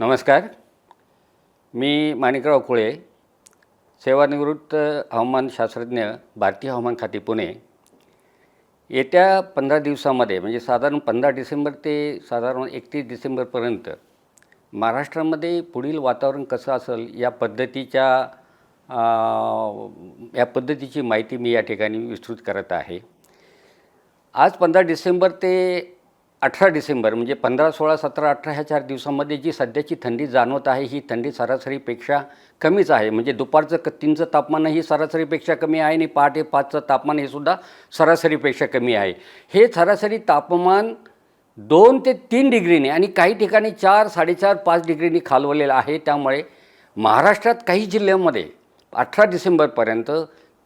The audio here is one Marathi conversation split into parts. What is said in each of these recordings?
नमस्कार. मी माणिकराव कुळे सेवानिवृत्त हवामान शास्त्रज्ञ भारतीय हवामान खाते पुणे. येत्या पंधरा दिवसामध्ये म्हणजे साधारण पंधरा डिसेंबर ते साधारण एकतीस डिसेंबरपर्यंत महाराष्ट्रामध्ये पुढील वातावरण कसं असेल या पद्धतीच्या या पद्धतीची माहिती मी या ठिकाणी विस्तृत करत आहे. आज पंधरा डिसेंबर ते अठरा डिसेंबर म्हणजे पंधरा सोळा सतरा अठरा ह्या चार दिवसामध्ये जी सध्याची थंडी जाणवत आहे ही थंडी सरासरीपेक्षा कमीच आहे. म्हणजे दुपारचं क तीनचं तापमानही सरासरीपेक्षा कमी आहे आणि पहाटे पाचचं तापमान हे सुद्धा सरासरीपेक्षा कमी आहे. हे सरासरी तापमान दोन ते तीन डिग्रीने आणि काही ठिकाणी चार साडेचार पाच डिग्रीने खालवलेलं आहे. त्यामुळे महाराष्ट्रात काही जिल्ह्यांमध्ये अठरा डिसेंबरपर्यंत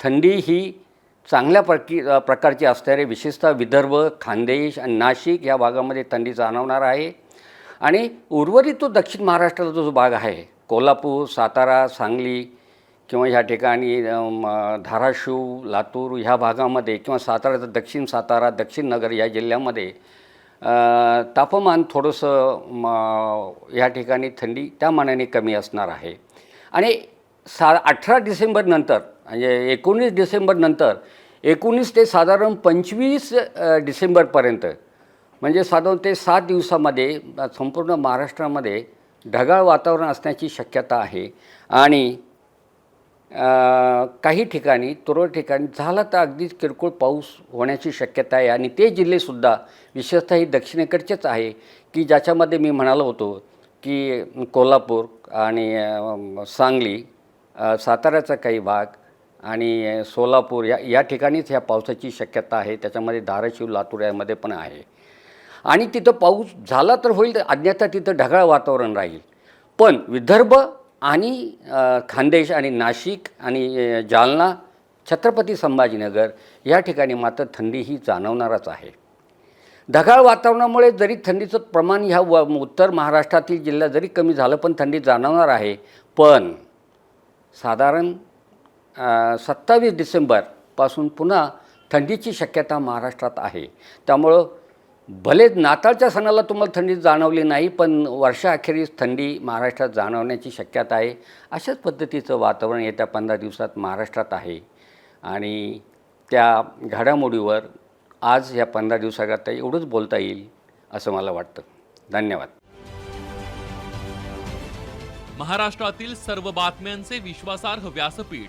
थंडी ही चांगल्या प्रकी प्रकारची असणारे विशेषतः विदर्भ खानदेश आणि नाशिक या भागामध्ये थंडी जाणवणार आहे. आणि उर्वरित तो दक्षिण महाराष्ट्राचा जो भाग आहे कोल्हापूर सातारा सांगली किंवा ह्या ठिकाणी धाराशिव लातूर ह्या भागामध्ये किंवा साताराचा दक्षिण सातारा दक्षिण नगर या जिल्ह्यामध्ये तापमान थोडंसं म, ठिकाणी थंडी त्या मानाने कमी असणार आहे. आणि सा अठरा डिसेंबरनंतर म्हणजे एकोणीस डिसेंबरनंतर एकोणीस ते साधारण पंचवीस डिसेंबरपर्यंत. म्हणजे साधारण ते सात दिवसामध्ये संपूर्ण महाराष्ट्रामध्ये ढगाळ वातावरण असण्याची शक्यता आहे. आणि काही ठिकाणी तुरळ ठिकाणी झाला तर अगदीच किरकोळ पाऊस होण्याची शक्यता आहे. आणि ते जिल्हेसुद्धा विशेषतः ही दक्षिणेकडचेच आहे की ज्याच्यामध्ये मी म्हणालो होतो की कोल्हापूर आणि सांगली साताऱ्याचा काही भाग आणि सोलापूर या या ठिकाणीच ह्या पावसाची शक्यता आहे. त्याच्यामध्ये धाराशिव लातूर यामध्ये पण आहे. आणि तिथं पाऊस झाला तर होईल अन्यथा तिथं ढगाळ वातावरण राहील. पण विदर्भ आणि खानदेश आणि नाशिक आणि जालना छत्रपती संभाजीनगर या ठिकाणी मात्र थंडी ही जाणवणारच आहे. ढगाळ वातावरणामुळे जरी थंडीचं प्रमाण ह्या व उत्तर महाराष्ट्रातील जिल्ह्यात जरी कमी झालं पण थंडी जाणवणार आहे. पण साधारण सत्तावीस डिसेंबरपासून पुन्हा थंडीची शक्यता महाराष्ट्रात आहे. त्यामुळं भले नाताळच्या सणाला तुम्हाला थंडी जाणवली नाही पण वर्षाअखेरीस थंडी महाराष्ट्रात जाणवण्याची शक्यता आहे. अशाच पद्धतीचं वातावरण येत्या पंधरा दिवसात महाराष्ट्रात आहे. आणि त्या घडामोडीवर आज या पंधरा दिवसाकरता एवढंच बोलता येईल असं मला वाटतं. धन्यवाद. महाराष्ट्रातील सर्व बातम्यांचे विश्वासार्ह व्यासपीठ